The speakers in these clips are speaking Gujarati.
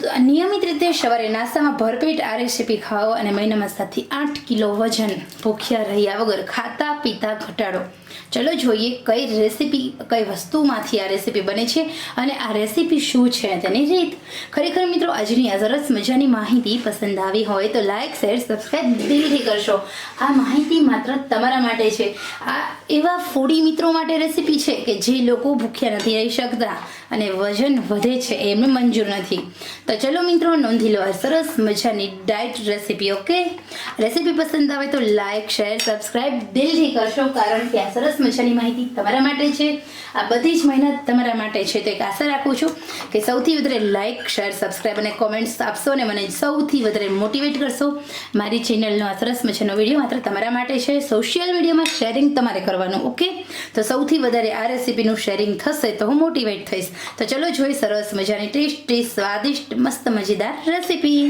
નિયમિત રીતે સવારે નાસ્તામાં ભરપેટ આ રેસીપી ખાઓ અને મહિનામાં સાતથી આઠ કિલો વજન ભૂખ્યા રહ્યા વગર ખાતા પીતા ઘટાડો. ચલો જોઈએ કઈ રેસીપી, કઈ વસ્તુમાંથી આ રેસીપી બને છે અને આ રેસીપી શું છે તેની રીત. ખરેખર મિત્રો, આજની આ સરસ મજાની માહિતી પસંદ આવી હોય તો લાઇક શેર સબસ્ક્રાઈબ દિલથી કરશો. આ માહિતી માત્ર તમારા માટે છે. આ એવા ફૂડી મિત્રો માટે રેસીપી છે કે જે લોકો ભૂખ્યા નથી રહી શકતા. અને વજન વધે છે એમને મંજૂર નથી. તો ચલો મિત્રો, નોંધી લો આ સરસ મજાની ડાયટ રેસીપી ઓકે રેસીપી પસંદ આવે તો લાઇક શેર સબસ્ક્રાઈબ દિલથી કરશો, કારણ કે આ સરસ મજાની માહિતી તમારા માટે છે. આ બધી જ મહેનત તમારા માટે છે. તો એક આશા રાખું છું કે સૌથી વધારે લાઇક શેર સબસ્ક્રાઈબ અને કોમેન્ટ્સ આપશો અને મને સૌથી વધારે મોટિવેટ કરશો મારી ચેનલનો આ સરસ મજાનો વીડિયો માત્ર તમારા માટે છે. સોશિયલ મીડિયામાં શેરિંગ તમારે કરવાનું ઓકે તો સૌથી વધારે આ રેસીપીનું શેરિંગ થશે તો હું મોટિવેટ થઈશ. તો ચલો જોઈ સરસ મજાની ટેસ્ટી સ્વાદિષ્ટ મસ્ત મજેદાર રેસીપી.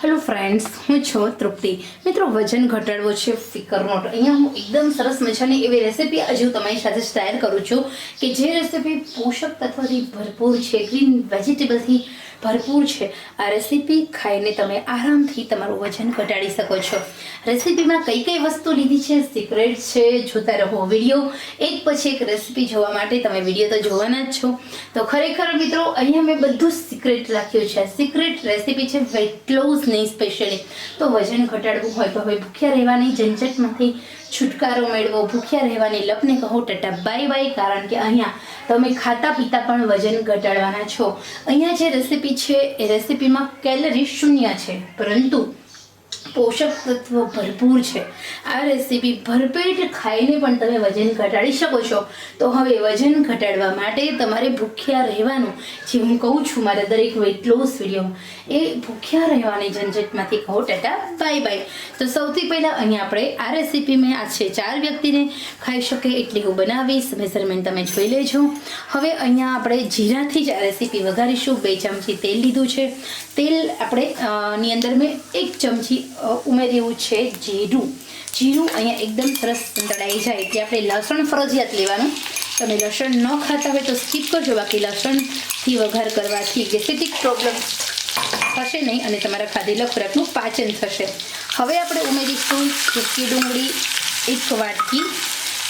હેલો ફ્રેન્ડ્સ હું છું તૃપ્તિ. મિત્રો, વજન ઘટાડવો છે ફિકર નોટ. અહીંયા હું એકદમ સરસ મજાની એવી રેસીપી હજુ તમારી સાથે શેર કરું છું કે જે રેસીપી પોષક તત્વથી ભરપૂર છે ગ્રીન વેજીટેબલથી ભરપૂર છે. આ રેસીપી ખાઈને તમે આરામથી તમારું વજન ઘટાડી શકો છો. રેસીપીમાં કઈ કઈ વસ્તુ લીધી છે? સિક્રેટ છે, જોતા રહો વીડિયો એક પછી એક રેસીપી જોવા માટે તમે વીડિયો તો જોવાના જ છો. તો ખરેખર મિત્રો, અહીંયા મેં બધું સિક્રેટ રાખ્યું છે. સિક્રેટ રેસીપી છે વેટ લોઝની સ્પેશિયલી તો વજન ઘટાડવું હોય તો હવે ભૂખ્યા રહેવાની ઝંઝટમાંથી છુટકારો મેળવો. ભૂખ્યા રહેવાની લપને કહો ટટા. બાય બાય કારણ કે અહીંયા તમે ખાતા પીતા પણ વજન ઘટાડવાના છો. અહીંયા જે રેસીપી છે, એ રેસીપીમાં કેલરી શૂન્ય છે. પરંતુ પોષક તત્વો ભરપૂર છે. આ રેસીપી ભરપેટ ખાઈને પણ તમે વજન ઘટાડી શકો છો. તો હવે વજન ઘટાડવા માટે તમારે ભૂખ્યા રહેવાનું, જે હું કહું છું મારા દરેક વેટ લોસ વિડીયોમાં એ ભૂખ્યા રહેવાની ઝંઝટમાંથી કહો ટાટા બાય બાય તો સૌથી પહેલાં અહીંયા આપણે આ રેસીપી મેં આ છે ચાર વ્યક્તિને ખાઈ શકે એટલી હું બનાવીશ મેઝરમેન્ટ તમે જોઈ લેજો. હવે અહીંયા આપણે જીરાથી જ આ રેસીપી વઘારીશું. બે ચમચી તેલ લીધું છે. તેલ આપણે ની અંદર મેં એક ચમચી અ, ઉમેર્યું છે જીરું. જીરું અહીંયા એકદમ સરસ તળાઈ જાય. એટલે આપણે લસણ ફરજિયાત લેવાનું. તમે લસણ ન ખાતા હોય તો સ્કીપ કરજો. બાકી લસણથી વઘાર કરવાથી ગેસેટિક પ્રોબ્લેમ થશે નહીં અને તમારા ખાધેલા ખોરાકનું પાચન થશે. હવે આપણે ઉમેરીશું સૂકી ડુંગળી એક વાટકી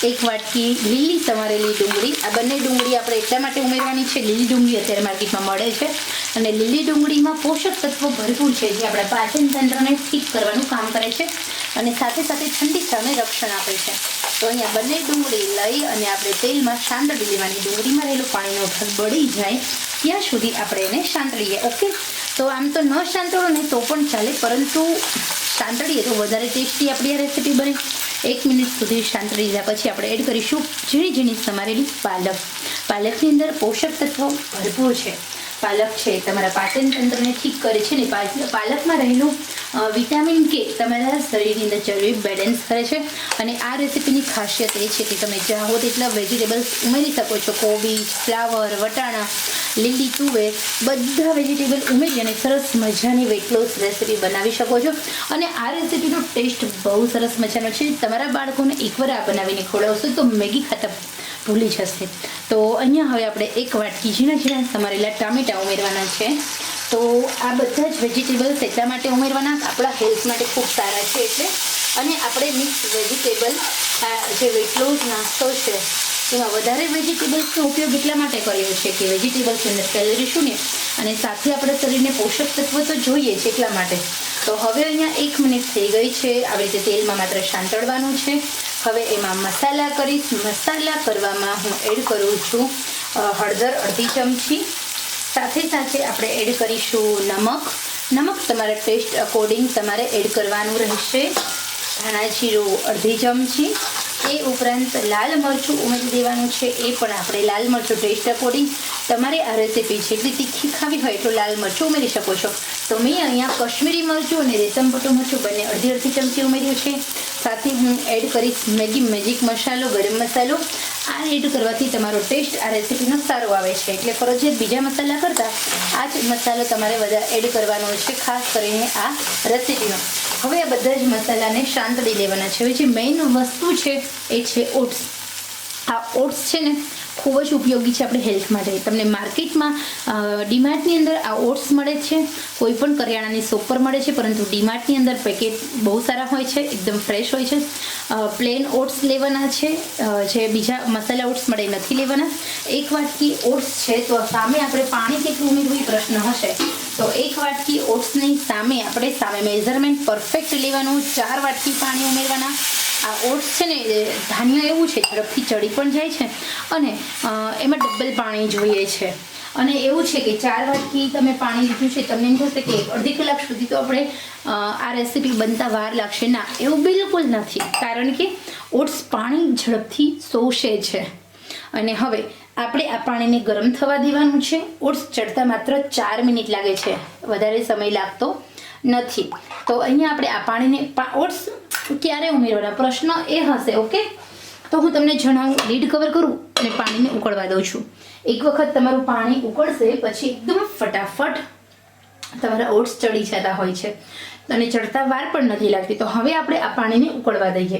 એક વાટકી લીલી સમારેલી ડુંગળી. આ બંને ડુંગળી આપણે એટલા માટે ઉમેરવાની છે. લીલી ડુંગળી અત્યારે માર્કેટમાં મળે છે. અને લીલી ડુંગળીમાં પોષક તત્વો ભરપૂર છે જે આપણા પાચન તંત્રને ઠીક કરવાનું કામ કરે છે અને સાથે સાથે ઠંડી સામે રક્ષણ આપે છે. તો અહીંયા બંને ડુંગળી લઈ અને આપણે તેલમાં સાંતળી લેવાની. ડુંગળીમાં રહેલું પાણીનો ભાગ બળી જાય ત્યાં સુધી આપણે એને સાંતળીએ. ઓકે? તો આમ તો ન સાંતળો ને તો પણ ચાલે. પરંતુ સાંતળીએ તો વધારે ટેસ્ટી આપણી આ રેસીપી બને. એક મિનિટ સુધી સાંતળી લીધા પછી આપણે એડ કરીશું ઝીણી ઝીણી સમારેલી પાલક. પાલકની અંદર પોષક તત્વો ભરપૂર છે. પાલક છે તમારા પાચન તંત્રને ઠીક કરે છે ને પાલકમાં રહેલું વિટામિન કે તમારા શરીરની અંદર ચરબી બેલેન્સ કરે છે અને આ રેસીપીની ખાસિયત એ છે કે તમે ચાહો તેટલા વેજીટેબલ્સ ઉમેરી શકો છો. કોબીજ ફ્લાવર વટાણા, લીલી તુવેર, બધા વેજીટેબલ ઉમેરી અને સરસ મજાની વેટ લોસ રેસીપી બનાવી શકો છો. અને આ રેસીપીનો ટેસ્ટ બહુ સરસ મજાનો છે. તમારા બાળકોને એકવાર આ બનાવીને ખવડાવશો તો મેગી ખાતા ભૂલી જશે. તો અહીંયા હવે આપણે એક વાટકી ઝીણા ઝીણા સમારેલા ટામેટા ઉમેરવાના છે. તો આ બધા જ વેજીટેબલ્સ એટલા માટે ઉમેરવાના આપણા હેલ્થ માટે ખૂબ સારા છે એટલે. અને આપણે મિક્સ વેજીટેબલ જે વેટ લોસ નાસ્તો છે, એમાં વધારે વેજીટેબલ્સનો ઉપયોગ એટલા માટે કર્યો છે કે વેજીટેબલ્સ અંદર કેલરી શૂન્ય અને સાથે આપણા શરીરને પોષક તત્વો તો જોઈએ છે એટલા માટે. તો હવે અહીંયા એક મિનિટ થઈ ગઈ છે. આવી રીતે તેલમાં માત્ર શાંતળવાનું છે. હવે એમાં મસાલા કરીશ. મસાલા કરવામાં હું એડ કરું છું હળદર અડધી ચમચી સાથે સાથે આપણે એડ કરીશું નમક. નમક તમારા ટેસ્ટ અકોર્ડિંગ તમારે એડ કરવાનું રહેશે. ધાણા જીરો અડધી ચમચી. એ ઉપરાંત લાલ મરચું ઉમેરી દેવાનું છે. એ પણ આપણે લાલ મરચું ટેસ્ટ અકોર્ડિંગ તમારે આ રેસીપી જેટલી તીખી ખાવી હોય તો લાલ મરચું ઉમેરી શકો છો. તો મેં અહીંયા કશ્મીરી મરચું અને રેશમ પટ્ટું મરચું બંને અડધી અડધી ચમચી ઉમેર્યું છે. સાથે હું એડ કરીશ મેગી મેજિક મસાલો, ગરમ મસાલો. આ એડ કરવાથી તમારો ટેસ્ટ આ રેસીપીનો સારો આવે છે. એટલે ફરજિયાત બીજા મસાલા કરતાં આ જ મસાલો તમારે બધા એડ કરવાનો છે, ખાસ કરીને આ રેસીપીનો હવે આ બધા જ મસાલાને શાંતળી લેવાના છે. હવે જે મેઇન વસ્તુ છે, એ છે ઓટ્સ. આ ઓટ્સ છે ને, ખૂબ જ ઉપયોગી છે આપણે હેલ્થ માટે. તમને માર્કેટમાં ડીમાર્ટની અંદર આ ઓટ્સ મળે છે. કોઈ પણ કરિયાણાની શોપ પર મળે છે, પરંતુ ડીમાર્ટની અંદર પેકેટ બહુ સારા હોય છે, એકદમ ફ્રેશ હોય છે. પ્લેન ઓટ્સ લેવાના છે જે બીજા મસાલા ઓટ્સ મળે નથી લેવાના. એક વાટકી ઓટ્સ છે, તો સામે આપણે પાણી કેટલું ઉમેરવું એ પ્રશ્ન હશે. તો એક વાટકી ઓટ્સની સામે આપણે સામે મેઝરમેન્ટ પરફેક્ટ લેવાનું, ચાર વાટકી પાણી ઉમેરવાના. આ ઓટ્સ છે ને ધાન્ય એવું છે, ઝડપથી ચડી પણ જાય છે અને એમાં ડબલ પાણી જોઈએ છે. અને એવું છે કે ચાર વાટકી તમે પાણી લીધું છે, તમને એમ થશે કે અડધી કલાક સુધી તો આપણે આ રેસીપી બનતા વાર લાગશે. ના, એવું બિલકુલ નથી. કારણ કે ઓટ્સ પાણી ઝડપથી શોષે છે. અને હવે, આપણે આ પાણીને ગરમ થવા દેવાનું છે. ઓટ્સ ચડતા માત્ર ચાર મિનિટ લાગે છે. વધારે સમય લાગતો નથી. તો અહીંયા આપણે આ પાણીને ઓટ્સ ક્યારે ઉમેરવાના? પ્રશ્ન એ હશે ઓકે તો હું તમને જણાવું, લીડ કવર કરું અને પાણીને ઉકળવા દઉં છું. એક વખત તમારું પાણી ઉકળશે, પછી એકદમ ફટાફટ તમારા ઓટ્સ ચડી જતા હોય છે. અને ચડતા વાર પણ નથી લાગતી. તો હવે આપણે આ પાણીને ઉકળવા દઈએ.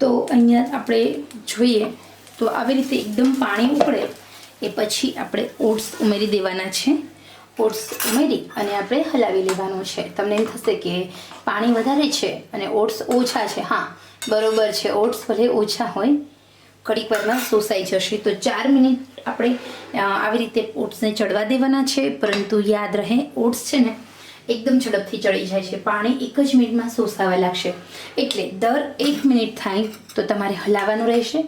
તો અહીંયા આપણે જોઈએ, તો આવી રીતે એકદમ પાણી ઉકળે, એ પછી આપણે ઓટ્સ ઉમેરી દેવાના છે. ઓટ્સ ઉમેરી અને આપણે હલાવી લેવાનું છે. તમને એમ થશે કે પાણી વધારે છે અને ઓટ્સ ઓછા છે. હા, બરોબર છે. ઓટ્સ ભલે ઓછા હોય કડીક વારમાં સોસાઈ જશે. તો ચાર મિનિટ આપણે આવી રીતે ઓટ્સને ચડવા દેવાના છે. પરંતુ યાદ રહે ઓટ્સ છે ને, એકદમ ઝડપથી ચડી જાય છે. પાણી એક જ મિનિટમાં સોસાવા લાગશે. એટલે દર એક મિનિટ થાય તો તમારે હલાવવાનું રહેશે.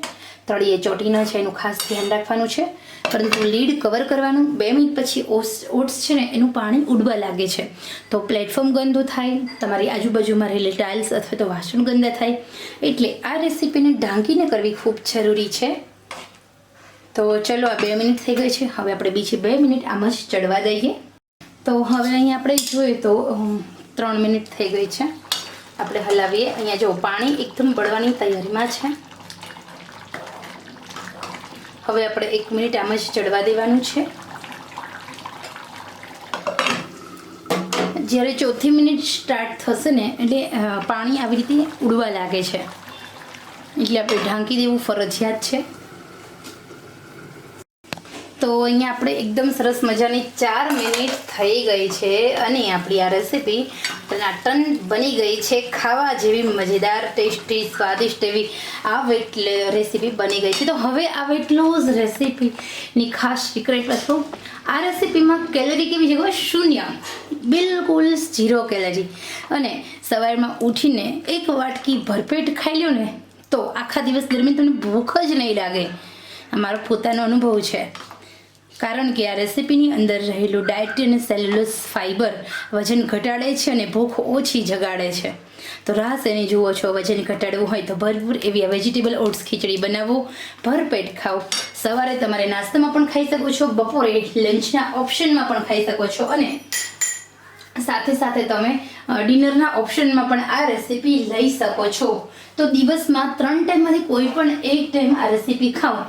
તળીએ ચોટી જાય એનું ખાસ ધ્યાન રાખવાનું છે. પરંતુ લીડ કવર કરવાનું, બે મિનિટ પછી ઓટ્સ ઓટ્સ છે ને, એનું પાણી ઉડવા લાગે છે. તો પ્લેટફોર્મ ગંદુ થાય, તમારી આજુબાજુમાં રહેલી ટાઇલ્સ અથવા તો વાસણ ગંદા થાય. એટલે આ રેસીપીને ઢાંકીને કરવી ખૂબ જરૂરી છે. તો ચલો, આ બે મિનિટ થઈ ગઈ છે. હવે આપણે બીજી બે મિનિટ આમ જ ચડવા દઈએ. તો હવે અહીંયા આપણે જોઈએ તો ત્રણ મિનિટ થઈ ગઈ છે. આપણે હલાવીએ. અહીંયા જો પાણી એકદમ બળવાની તૈયારીમાં છે. હવે આપણે એક મિનિટ આમ જ ચડવા દેવાનું છે. જ્યારે ચોથી મિનિટ સ્ટાર્ટ થશે ને, એટલે પાણી આવી રીતે ઉડવા લાગે છે. એટલે આપણે ઢાંકી દેવું ફરજિયાત છે. તો અહીંયા આપણે એકદમ સરસ મજાની ચાર મિનિટ થઈ ગઈ છે અને આપણી આ રેસીપી ટનાટન બની ગઈ છે. ખાવા જેવી મજેદાર, ટેસ્ટી, સ્વાદિષ્ટ એવી આ વેટ રેસીપી બની ગઈ છે. તો હવે આ વેટ લોઝ રેસીપીની ખાસ સિક્રેટ વસ્તુ આ રેસીપીમાં કેલરી કેવી છે? શૂન્ય. બિલકુલ ઝીરો કેલરી અને સવારમાં ઉઠીને એક વાટકી ભરપેટ ખાઈ લ્યો ને, તો આખા દિવસ દરમિયાન તમને ભૂખ જ નહીં લાગે. મારો પોતાનો અનુભવ છે. કારણ કે આ રેસીપીની અંદર રહેલું ડાયટ અને સેલ્યુલસ ફાઇબર વજન ઘટાડે છે અને ભૂખ ઓછી જગાડે છે. તો રાસ એને જુઓ છો, વજન ઘટાડવું હોય તો ભરપૂર એવી આ વેજીટેબલ ઓટ્સ ખીચડી બનાવો. ભરપેટ ખાઓ. સવારે તમારે નાસ્તામાં પણ ખાઈ શકો છો, બપોરે લંચના ઓપ્શનમાં પણ ખાઈ શકો છો અને સાથે સાથે તમે ડિનરના ઓપ્શનમાં પણ આ રેસીપી લઈ શકો છો. તો દિવસમાં ત્રણ ટાઈમમાંથી કોઈ પણ એક ટાઈમ આ રેસીપી ખાઓ.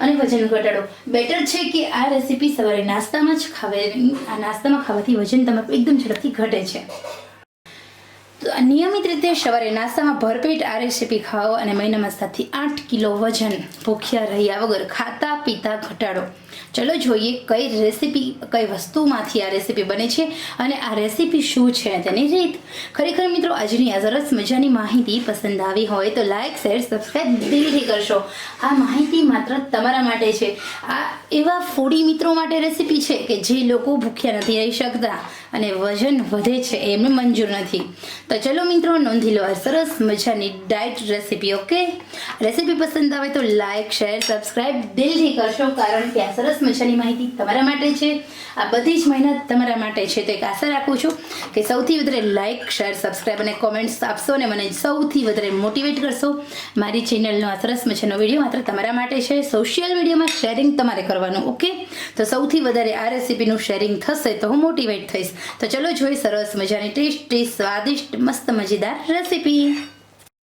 અને વજન ઘટાડો. બેટર છે કે આ રેસીપી સવારે નાસ્તામાં જ ખાવે, આ નાસ્તામાં ખાવાથી વજન તમારું એકદમ ઝડપથી ઘટે છે. તો નિયમિત રીતે સવારે નાસ્તામાં ભરપેટ આ રેસીપી ખાઓ અને મહિનામાં સાતથી આઠ કિલો વજન ભૂખ્યા રહ્યા વગર ખાતા પીતા ઘટાડો. ચલો જોઈએ કઈ રેસીપી કઈ વસ્તુમાંથી આ રેસીપી બને છે અને આ રેસીપી શું છે તેની રીત. ખરેખર મિત્રો, આજની આ સરસ મજાની માહિતી પસંદ આવી હોય તો લાઇક શેર સબસ્ક્રાઈબ દિલથી કરશો. આ માહિતી માત્ર તમારા માટે છે. આ એવા ફૂડી મિત્રો માટે રેસીપી છે કે જે લોકો ભૂખ્યા નથી રહી શકતા અને વજન વધે છે, એમને મંજૂર નથી. તો ચલો મિત્રો, નોંધી લો આ સરસ મજાની ડાયટ રેસીપી ઓકે રેસીપી પસંદ આવે તો લાઇક શેર સબસ્ક્રાઇબ દિલથી કરશો, કારણ કે આ સરસ મજાની માહિતી તમારા માટે છે. આ બધી જ મહેનત તમારા માટે છે. તો એક આશા રાખું છું કે સૌથી વધારે લાઇક શેર સબસ્ક્રાઈબ અને કોમેન્ટ્સ આપશો અને મને સૌથી વધારે મોટિવેટ કરશો. મારી ચેનલનો આ સરસ મજાનો વીડિયો માત્ર તમારા માટે છે. સોશિયલ મીડિયામાં શેરિંગ તમારે કરવાનું ઓકે તો સૌથી વધારે આ રેસીપીનું શેરિંગ થશે તો હું મોટિવેટ થઈશ. તો ચલો જોઈ સરસ મજાની ટેસ્ટી સ્વાદિષ્ટ, મસ્ત, મજેદાર રેસીપી